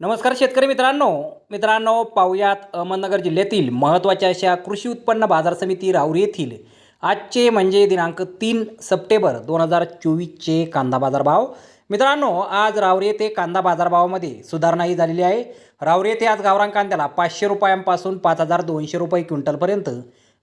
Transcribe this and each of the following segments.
नमस्कार शेतकरी मित्रांनो. मित्रांनो पाहुयात अहमदनगर जिल्ह्यातील महत्त्वाच्या अशा कृषी उत्पन्न बाजार समिती राऊरी येथील. आजचे म्हणजे दिनांक तीन सप्टेंबर दोन हजार चोवीसचे कांदा बाजारभाव. मित्रांनो आज रावरी येथे कांदा बाजारभावामध्ये सुधारणाही झालेली आहे. रावरी येथे आज गावरान कांद्याला पाचशे रुपयांपासून पाच हजार दोनशे रुपये क्विंटलपर्यंत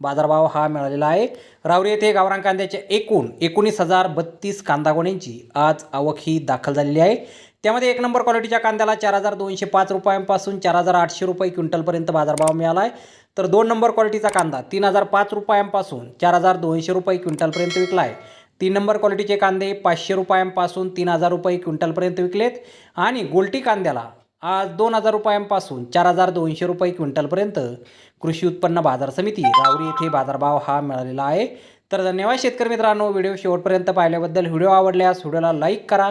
बाजारभाव हा मिळालेला आहे. रावरी येथे गावरान कांद्याच्या एकूण एकोणीस हजार बत्तीस कांदा गोण्यांची आज आवक ही दाखल झालेली आहे. त्यामध्ये एक नंबर क्वालिटीच्या कांद्याला चार हजार दोनशे पाच रुपयांपासून चार हजार आठशे रुपये क्विंटलपर्यंत बाजारभाव मिळाला आहे तर दोन नंबर क्वालिटीचा कांदा तीन हजार पाच रुपयांपासून चार हजार दोनशे रुपये क्विंटलपर्यंत विकला आहे तीन नंबर क्वालिटीचे कांदे पाचशे रुपयांपासून तीन हजार रुपये क्विंटलपर्यंत विकलेत. आणि गोल्टी कांद्याला आज दोन हजार रुपयांपासून चार हजार दोनशे रुपये क्विंटलपर्यंत कृषी उत्पन्न बाजार समिती रावरी येथे बाजारभाव हा मिळालेला आहे. तर धन्यवाद शेतकरी मित्रांनो व्हिडिओ शेवटपर्यंत पाहिल्याबद्दल व्हिडिओ आवडल्यास व्हिडिओला लाईक करा.